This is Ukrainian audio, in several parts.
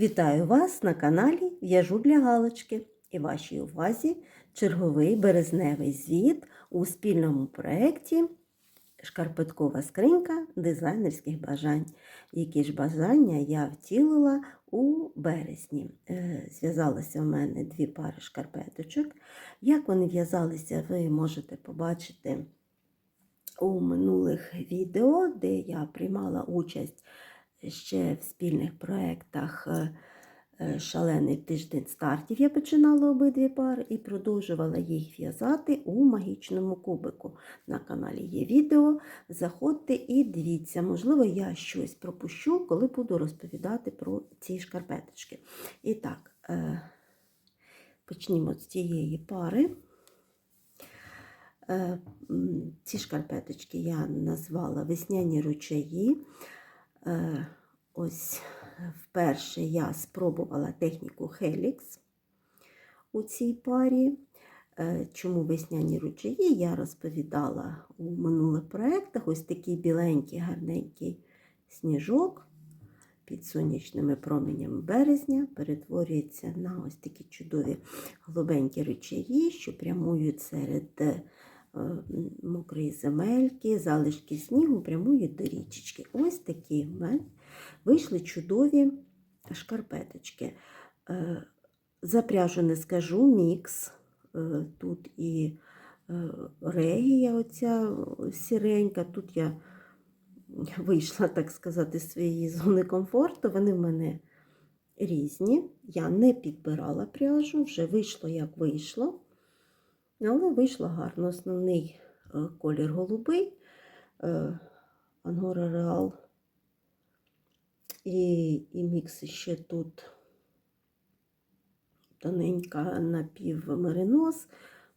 Вітаю вас на каналі В'яжу для галочки і вашій увазі черговий березневий звіт у спільному проєкті Шкарпеткова скринька дизайнерських бажань. Які ж бажання я втілила у березні. Е, Зв'язалися в мене дві пари шкарпеточок. Як вони в'язалися, ви можете побачити у минулих відео, де я приймала участь ще в спільних проєктах е, е, Шалений тиждень стартів. Я починала обидві пари і продовжувала їх в'язати у магічному кубику. На каналі є відео. Заходьте і дивіться, можливо, я щось пропущу, коли буду розповідати про ці шкарпеточки. І так, е, почнімо з цієї пари. Ці шкарпеточки я назвала весняні ручаї. Е, Ось вперше я спробувала техніку Helix у цій парі. Е, Чому весняні ручаї я розповідала у минулих проєктах. Ось такий біленький, гарненький сніжок під сонячними променями березня перетворюється на ось такі чудові голубенькі ручаї, що прямують серед е, мокрої земельки, залишки снігу прямують до річечки. Ось такі в мене вийшли чудові шкарпеточки. Е, За пряжу не скажу, мікс. Е, Тут і е, регія оця сіренька, тут я вийшла, так сказати, з своєї зони комфорту. Вони в мене різні. Я не підбирала пряжу, вже вийшло, як вийшло. Але вийшло гарно. Основний е, колір голубий, е, Ангора Реал. І, і мікс ще тут тоненька напівмеринос.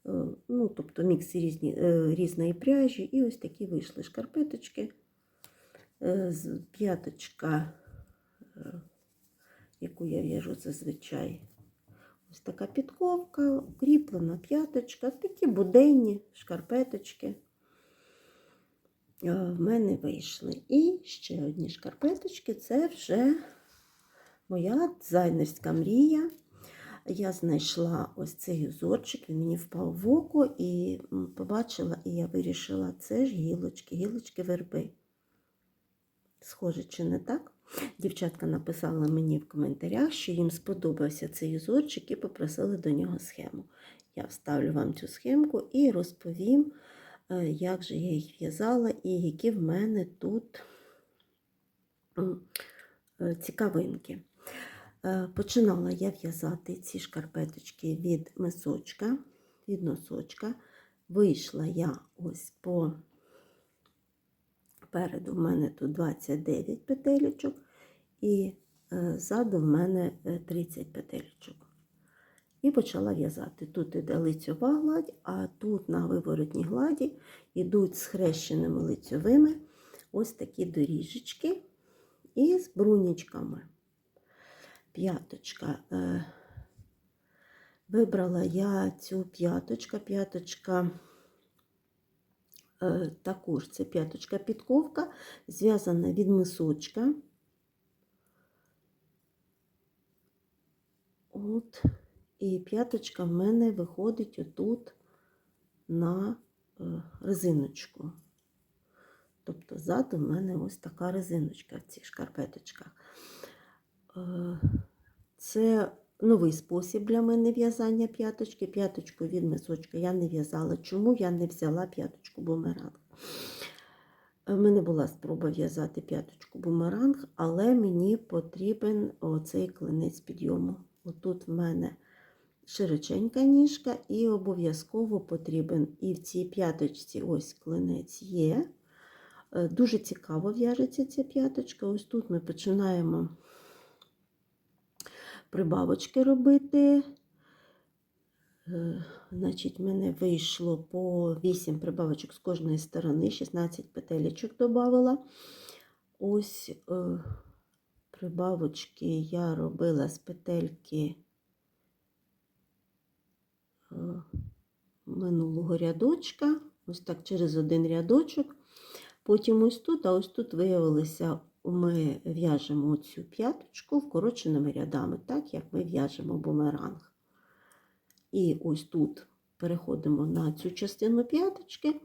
Е, Ну, тобто мікс різні, е, різної пряжі. І ось такі вийшли шкарпеточки. Е, П'яточка, е, яку я в'яжу зазвичай. Ось така підковка, укріплена п'яточка, такі буденні шкарпеточки е, в мене вийшли. І ще одні шкарпеточки це вже моя дизайнерська мрія. Я знайшла ось цей узорчик, він мені впав в око і побачила, і я вирішила, це ж гілочки, гілочки верби. Схоже, чи не так? Дівчатка написала мені в коментарях, що їм сподобався цей узорчик і попросили до нього схему. Я вставлю вам цю схемку і розповім, е, як же я їх в'язала і які в мене тут е, цікавинки. Е, Починала я в'язати ці шкарпеточки від мисочка, від носочка. Вийшла я ось по Переду в мене тут 29 петелечок, і е, ззаду в мене е, 30 петелечок. І почала в'язати. Тут іде лицьова гладь, а тут на виворотній гладі йдуть схрещеними лицьовими ось такі доріжечки із брунічками. П'яточка. Е, Вибрала я цю п'яточка, п'яточка. Е, Також це п'яточка підковка, зв'язана від мисочка. От, і п'яточка в мене виходить отут на е, резиночку. Тобто ззаду в мене ось така резиночка в цих шкарпеточках. Е, Це новий спосіб для мене в'язання п'яточки. П'яточку від мисочка я не в'язала. Чому я не взяла п'яточку бумеранг? У мене була спроба в'язати п'яточку бумеранг, але мені потрібен оцей клинець підйому. Отут в мене широченька ніжка, і обов'язково потрібен і в цій п'яточці ось клинець є. Е, Дуже цікаво в'яжеться ця п'яточка. Ось тут ми починаємо прибавочки робити. Е, Значить, в мене вийшло по 8 прибавочок з кожної сторони, 16 петелечок додавала. Ось е, прибавочки я робила з петельки е, минулого рядочка, ось так через один рядочок. Потім ось тут, а ось тут виявилися ми в'яжемо цю п'яточку вкороченими рядами, так як ми в'яжемо бумеранг. І ось тут переходимо на цю частину п'яточки,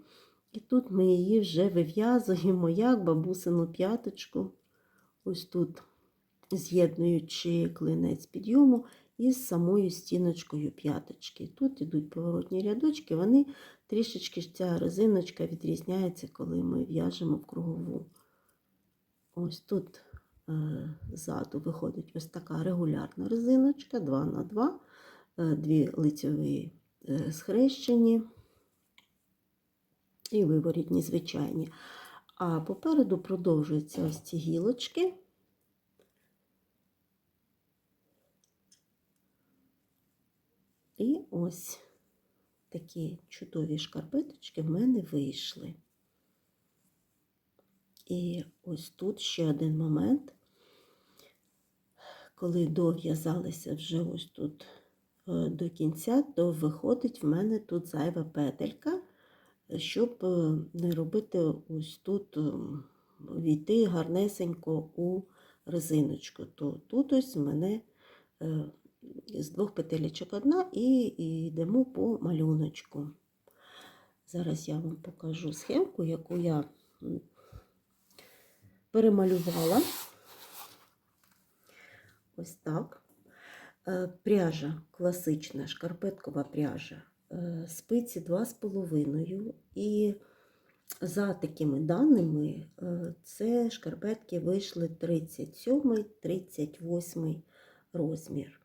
і тут ми її вже вив'язуємо як бабусину п'яточку, ось тут з'єднуючи клинець підйому із самою стіночкою п'яточки. Тут ідуть поворотні рядочки, вони трішечки ця резиночка відрізняється, коли ми в'яжемо в кругову. Ось тут е, ззаду виходить ось така регулярна резиночка 2 на 2 е, дві лицьові е, схрещені і виворітні звичайні. А попереду продовжуються ось ці гілочки. І ось такі чудові шкарпеточки в мене вийшли. І ось тут ще один момент, коли дов'язалися вже ось тут е, до кінця, то виходить в мене тут зайва петелька, щоб е, не робити ось тут е, війти гарнесенько у резиночку. То тут ось в мене з двох петелечок одна і, йдемо по малюночку. Зараз я вам покажу схемку, яку я перемалювала. Ось так. Е, Пряжа класична, шкарпеткова пряжа. Е, Спиці 2,5. І за такими даними, е, це шкарпетки вийшли 37-38 розмір.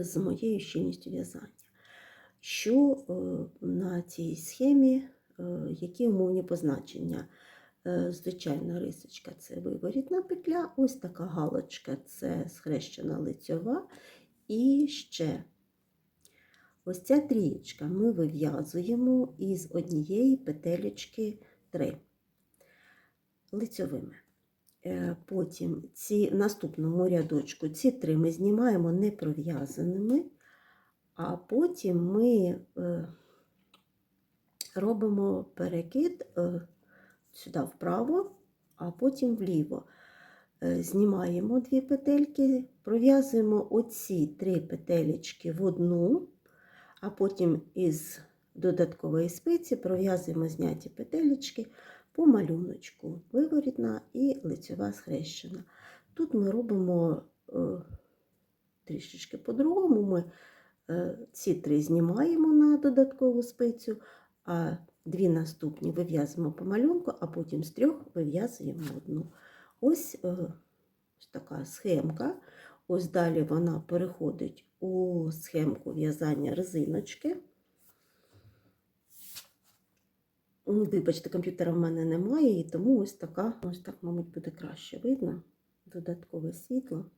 З моєю щільністю в'язання. Що на цій схемі, які умовні позначення? Е, Звичайна рисочка це виворітна петля, ось така галочка це схрещена лицьова. І ще ось ця трієчка ми вив'язуємо із однієї петелечки 3 лицьовими. Е, Потім ці, наступному рядочку ці три ми знімаємо не пров'язаними, а потім ми е, робимо перекид сюди вправо, а потім вліво. Е, Знімаємо дві петельки, пров'язуємо оці три петелечки в одну, а потім із додаткової спиці пров'язуємо зняті петелечки по малюночку, виворітна і лицьова схрещена. Тут ми робимо е, трішечки по-другому. Ми е, ці три знімаємо на додаткову спицю, а дві наступні вив'язуємо по малюнку, а потім з трьох вив'язуємо одну. Ось, е, ось така схемка. Ось далі вона переходить у схемку в'язання резиночки. Вибачте, комп'ютера в мене немає, і тому ось така, ось так, мабуть, буде краще видно. Додаткове світло.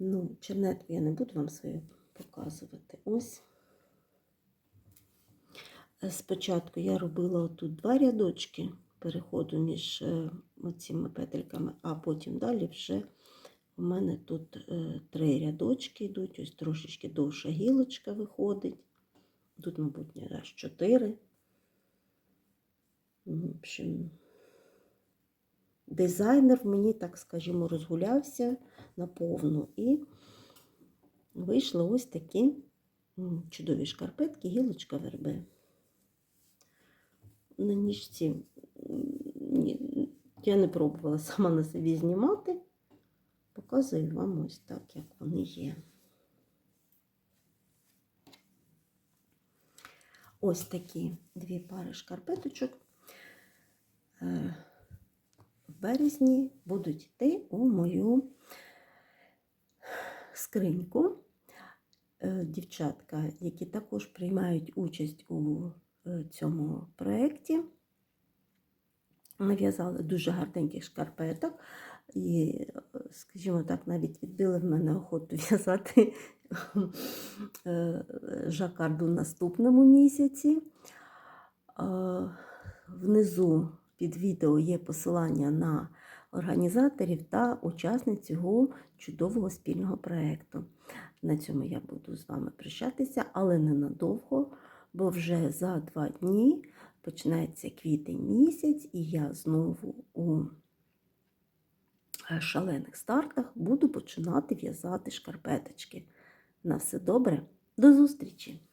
Ну, чернетку я не буду вам свою показувати. Ось. Спочатку я робила тут два рядочки переходу між е, цими петельками, а потім далі вже у мене тут е, три рядочки йдуть, ось трошечки довша гілочка виходить. Тут, мабуть, не раз чотири. Ну, В общем, дизайнер мені, так скажімо, розгулявся наповну. І вийшли ось такі чудові шкарпетки, гілочка верби. На ніжці я не пробувала сама на собі знімати. Показую вам ось так, як вони є. Ось такі дві пари шкарпеточок е, березні будуть йти у мою скриньку. Е, Дівчатка, які також приймають участь у е, цьому проєкті, нав'язали дуже гарненьких шкарпеток. І, е, скажімо так, навіть відбили в мене охоту в'язати жакарду в наступному місяці. Внизу під відео є посилання на організаторів та учасниць цього чудового спільного проєкту. На цьому я буду з вами прощатися, але ненадовго, бо вже за два дні починається квітень місяць, і я знову у е, шалених стартах буду починати в'язати шкарпеточки. На все добре, до зустрічі!